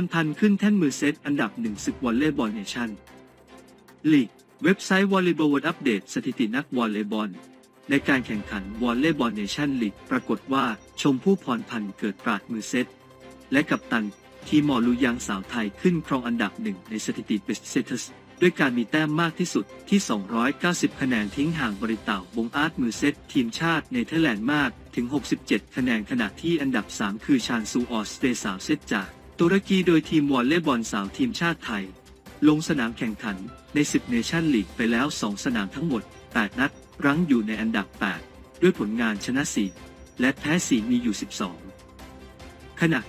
รพันธ์ขึ้นแท่นมือเซตอันดับหนึ่งศึกวอลเลย์บอลเนชั่นลีกเว็บไซต์วอลเลย์บอลอัปเดตสถิตินักวอลเลย์บอล ในการแข่งขันวอลเลย์บอลเนชั่นลีกปรากฏว่าชมพู่พรพันธ์เกิดปราดมือเซต และกัปตันทีมอลูยังสาวไทยขึ้นครองอันดับหนึ่งในสถิติ Best Setters ด้วยการมีแต้มมากที่สุดที่ 290 คะแนนทิ้งห่างบริเต่าบงอาร์ตมือเซต ทีมชาติเนเธอร์แลนด์มากถึง 67 คะแนนขณะที่อันดับ 3 คือชานซูออสเตสาวเซตจาก ตุรกีโดยทีมวอลเลย์บอลสาวทีมชาติไทย ลงสนามแข่งขันในศึกเนชั่นลีกไปแล้ว 2 สนามทั้งหมด 8 นัด รั้งอยู่ในอันดับ 8 ด้วยผลงานชนะ 4 และแพ้ 4 มีอยู่ 12 ขณะ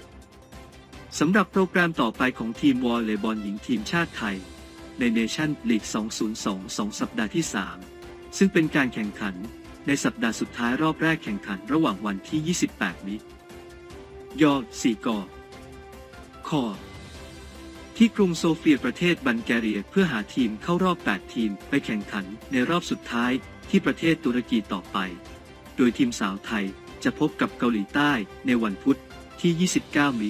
สำหรับโปรแกรมต่อไปของทีมวอลเลย์บอลหญิงทีมชาติไทย ในเนชั่นลีก 2022 สัปดาห์ที่ 3 ซึ่งเป็นการแข่งขันในสัปดาห์สุดท้ายรอบแรกแข่งขันระหว่างวันที่ 28 มิยอ4กอ คอที่กรุงโซเฟียประเทศบัลแกเรียเพื่อหาทีมเข้ารอบ 8 ทีมไปแข่งขันในรอบสุดท้ายที่ประเทศตุรกีต่อไป โดยทีมสาวไทยจะพบกับเกาหลีใต้ในวันพุธที่ 29 มิ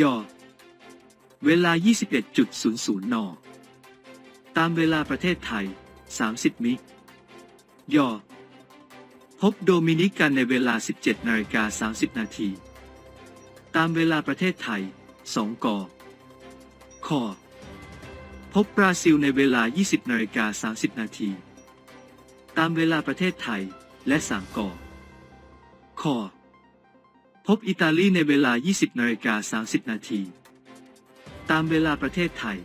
ยอเวลา 21.00 น ตามเวลาประเทศไทย 30 มิยอพบโดมินิกันในเวลา 17นาฬิกา30 นาที ตามเวลาประเทศไทย 2กคอพบบราซิลในเวลา 20นาฬิกา30 นาที ตามเวลาประเทศไทย และ 3กคอพบอิตาลีในเวลา 20นาฬิกา30 นาที ตามเวลาประเทศไทย